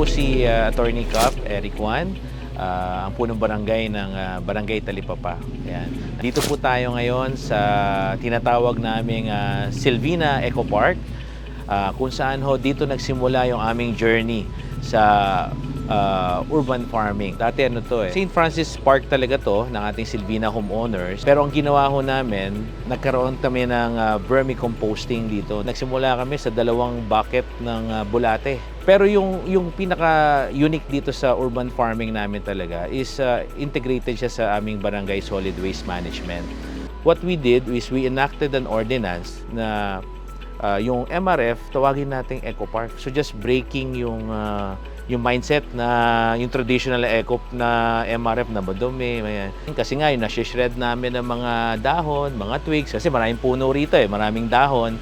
po si uh, Attorney Cup, Eric Juan, ah, ang punong barangay ng ah, Barangay Talipapa. Ayan. Dito po tayo ngayon sa tinatawag naming ah, Silvina Eco Park, ah, kung saan ho dito nagsimula yung aming journey sa ah, urban farming. Dati ano to eh, St. Francis Park talaga to ng ating Silvina homeowners. Pero ang ginawa ho namin, nagkaroon kami ng ah, vermicomposting dito. Nagsimula kami sa dalawang bucket ng ah, bulate. Pero yung yung pinaka unique dito sa urban farming namin talaga is ah, integrated siya sa aming barangay solid waste management. What we did is we enacted an ordinance na ah, yung MRF tawagin nating eco park. So just breaking yung ah, yung mindset na yung traditional eco na MRF na madumi. may- Kasi nga yung nasi-shred namin ng mga dahon, mga twigs kasi maraming puno rito eh, maraming dahon.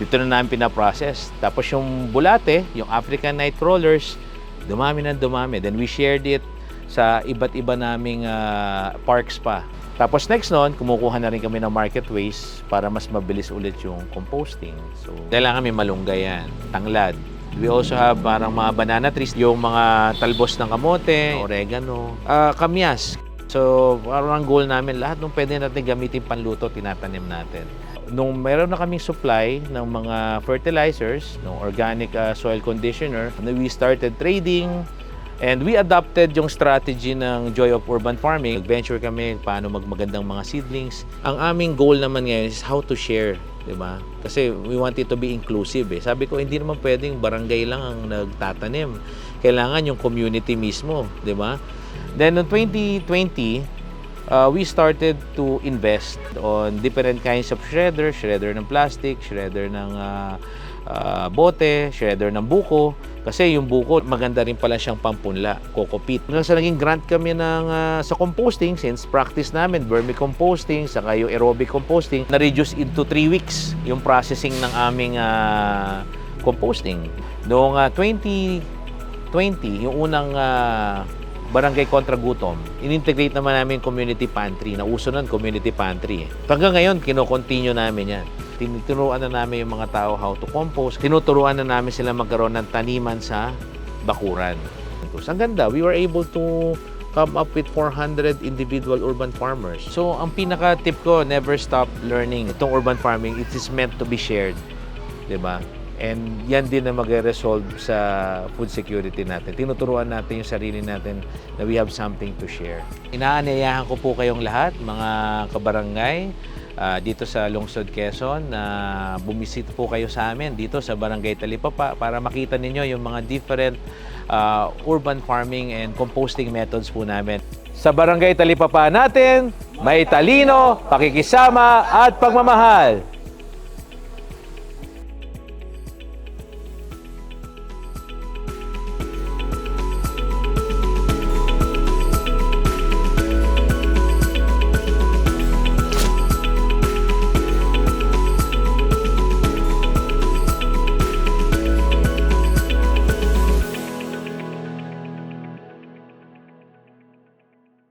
Dito na namin pinaprocess. Tapos yung bulate, yung African night crawlers, dumami na dumami. Then we shared it sa iba't iba naming ah, parks pa. Tapos next noon, kumukuha na rin kami ng market waste para mas mabilis ulit yung composting. So, kailangan kami malunggay yan, tanglad. We also have parang mga banana trees, yung mga talbos ng kamote, oregano, ah, kamyas. So, parang ang goal namin, lahat ng pwede natin gamitin panluto, tinatanim natin. Nung meron na kaming supply ng mga fertilizers, ng organic ah, soil conditioner, we started trading, And we adopted yung strategy ng Joy of Urban Farming. Nag-venture kami paano magmagandang mga seedlings. Ang aming goal naman ngayon is how to share, di ba? Kasi we want it to be inclusive eh. Sabi ko, hindi naman pwedeng barangay lang ang nagtatanim kailangan yung community mismo, di ba? Then noong 2020, uh, we started to invest on different kinds of shredder, shredder ng plastic, shredder ng uh, uh, bote, shredder ng buko. Kasi yung buko, maganda rin pala siyang pampunla, kokopit. Hanggang sa naging grant kami ng, uh, sa composting, since practice namin, vermicomposting, saka yung aerobic composting, na-reduce into 3 weeks yung processing ng aming uh, composting. Noong uh, 20 20, yung unang uh, barangay kontra gutom, inintegrate naman namin community pantry. Nauso nun, community pantry. Hanggang ngayon, kinokontinue namin yan. Tinuturuan na namin yung mga tao how to compost. Tinuturuan na namin sila magkaroon ng taniman sa bakuran. Ang ganda, we were able to come up with 400 individual urban farmers. So, ang pinaka-tip ko, never stop learning. Itong urban farming, it is meant to be shared. ba? And yan din na magre-resolve sa food security natin. Tinuturuan natin yung sarili natin na we have something to share. Inaanyayahan ko po kayong lahat, mga kabarangay, ah, dito sa Lungsod Quezon, na bumisita po kayo sa amin dito sa Barangay Talipapa para makita ninyo yung mga different ah, urban farming and composting methods po namin. Sa Barangay Talipapa natin, may talino, pakikisama at pagmamahal.